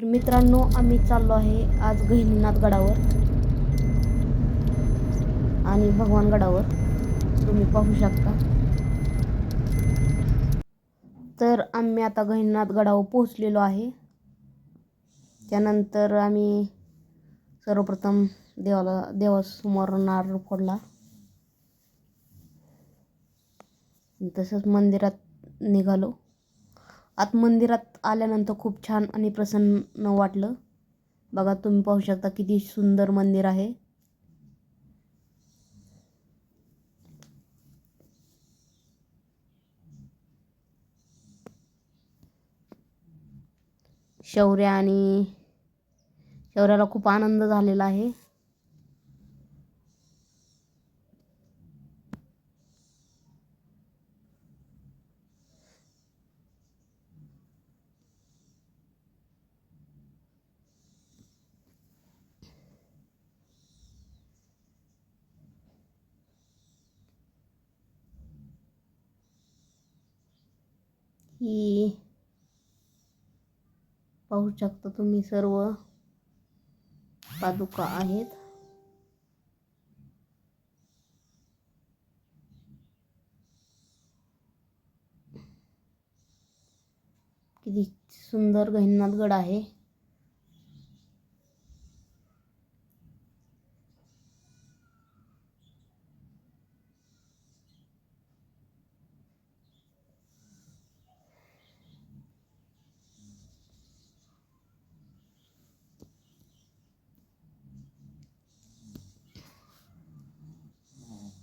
तर मित्रांनो आम्ही चाललो आहे आज गहिनीनाथ गडावर आणि भगवान गडावर. तुम्ही पाहू शकता. तर आम्ही आता गहिनीनाथ गडावर पोहोचलेलो आहे. त्यानंतर आम्ही सर्वप्रथम देवाला देवासमोर नारळ फोडला. तसंच मंदिरात निघालो. आत मंदिरात आल्यानंतर खूप छान आणि प्रसन्न वाटलं. बघा तुम्ही पाहू शकता किती सुंदर मंदिर आहे. शौर्य आणि शौर्याला खूप आनंद झालेला आहे. ही पाहू शकता तुम्ही सर्व पादुका आहेत. किती सुंदर गहिनीनाथ गड आहे.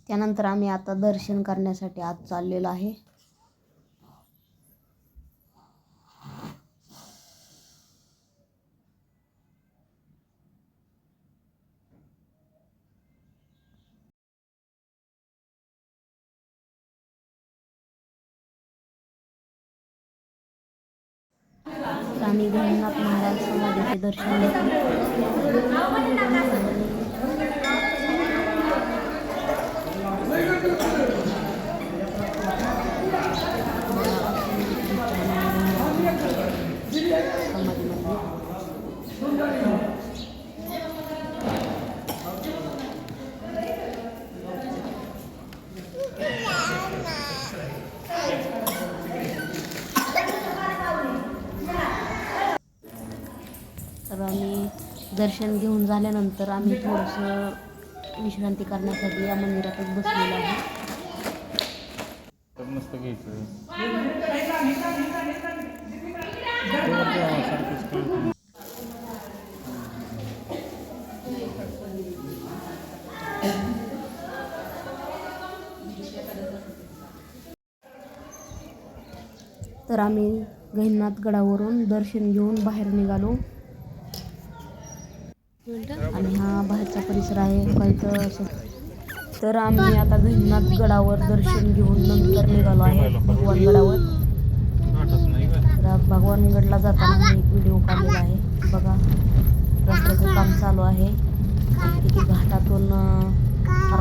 त्यानंतर आम्ही आता दर्शन करण्यासाठी आत चाललेलो आहे. आम्ही गहिनीनाथ महाराज समाधीचे दर्शन घेतले समाधीमध्ये तर आम्ही दर्शन घेऊन झाल्यानंतर आम्ही थोडंसं विश्रांती करण्यासाठी या मंदिरातच बसलेलो आहे. तर मस्त घ्यायचं. तर आम्ही गहिनाथ गडावरून दर्शन घेऊन बाहेर निघालो. आणि हा बाहेरचा परिसर आहे काही तर असं. तर आम्ही आता गहिनाथ गडावर दर्शन घेऊन नंतर निघालो आहे भगवान गडावर. वाटत नाही तर भगवानगडला जाताना मी एक व्हिडिओ काढलेला आहे. बघा रस्त्याचं काम चालू आहे. किती घाटातून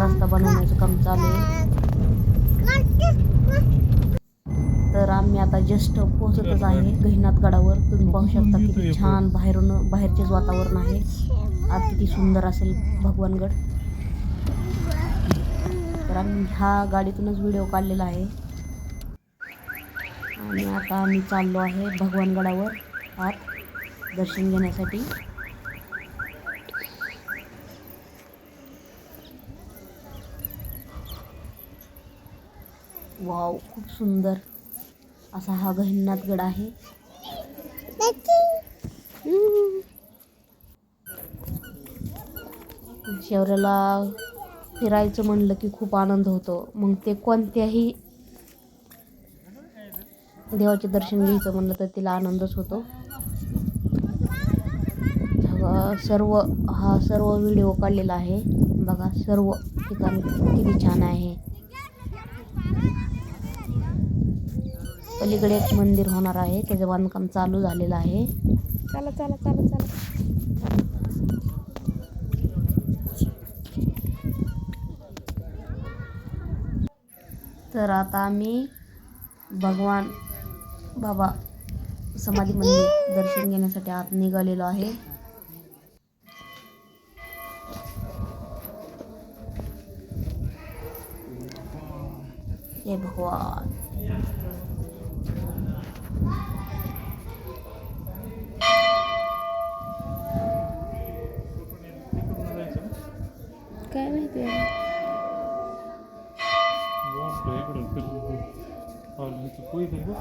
रस्ता बनवण्याचं काम चालू आहे. तर आम्ही आता जस्ट पोहोचतच आहे गहिनाथ गडावर. तुम्ही पाहू शकता किती छान बाहेरून बाहेरचेच वातावरण आहे. किती सुंदर असेल भगवानगड. तर आम्ही ह्या गाडीतूनच व्हिडिओ काढलेला आहे. आणि आता आम्ही चाललो आहे भगवानगडावर आत दर्शन घेण्यासाठी. वाव खूप सुंदर असा हा गहिनाथ गड आहे. शेवऱ्याला फिरायचं म्हणलं की खूप आनंद होतो. मग ते कोणत्याही देवाचे दर्शन घ्यायचं म्हणलं तर तिला आनंदच होतो. सर्व हा सर्व व्हिडिओ काढलेला आहे. बघा सर्व ठिकाण किती छान आहे. पलीकडे एक मंदिर होणार आहे. त्याचं बांधकाम चालू झालेलं आहे. चला चला चला चला. तर आता मी भगवान बाबा समाधी मंदिर दर्शन घेण्यासाठी आत निघालेलो आहे. हे भगवान. तर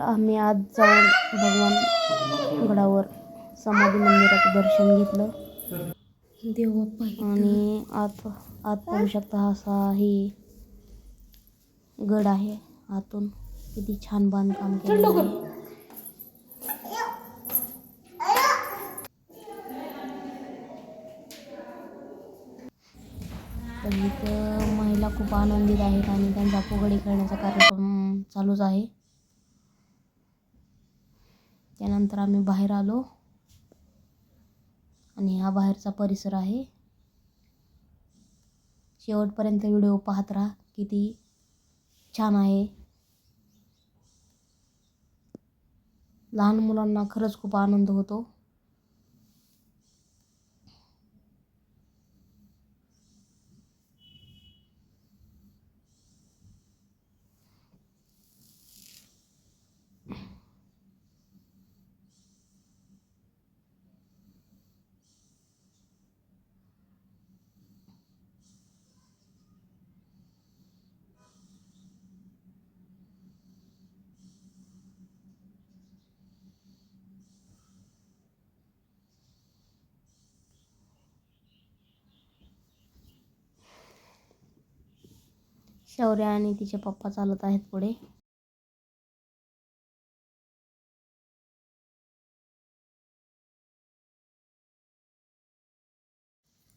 आम्ही आज जाऊन भगवान गडावर समाधी मंदिराचं दर्शन घेतलं. देव बाप्पा आहे. आणि आत आत पाहू शकता असा ही गड आहे. आतून किती छान बांधकाम केलेलं आहे. तर इथं महिला खूप आनंदित आहेत आणि त्यांचा फुगडी खेळण्याचा कार्यक्रम चालूच आहे. त्यानंतर आम्ही बाहेर आलो. आणि हा बाहेरचा परिसर आहे. शेवटपर्यंत व्हिडिओ पाहत राहा. किती छान आहे. लहान मुलांना खरंच खूप आनंद होतो. शौर्य आणि तिचे पप्पा चालत आहेत पुढे.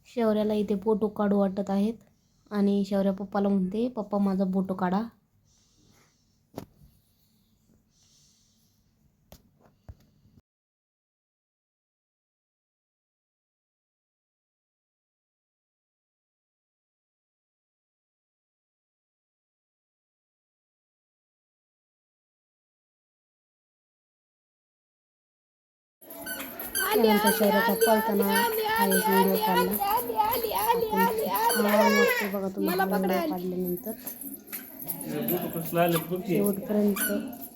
शौर्याला इथे फोटो काढू वाटत आहेत. आणि शौर्या पप्पाला म्हणते पप्पा माझा फोटो काढा. त्यानंतर शौर्याचा पळताना हा एक व्हिडिओ काढला वाटते बघा तुम्हाला व्हिडिओ काढल्यानंतर शेवटपर्यंत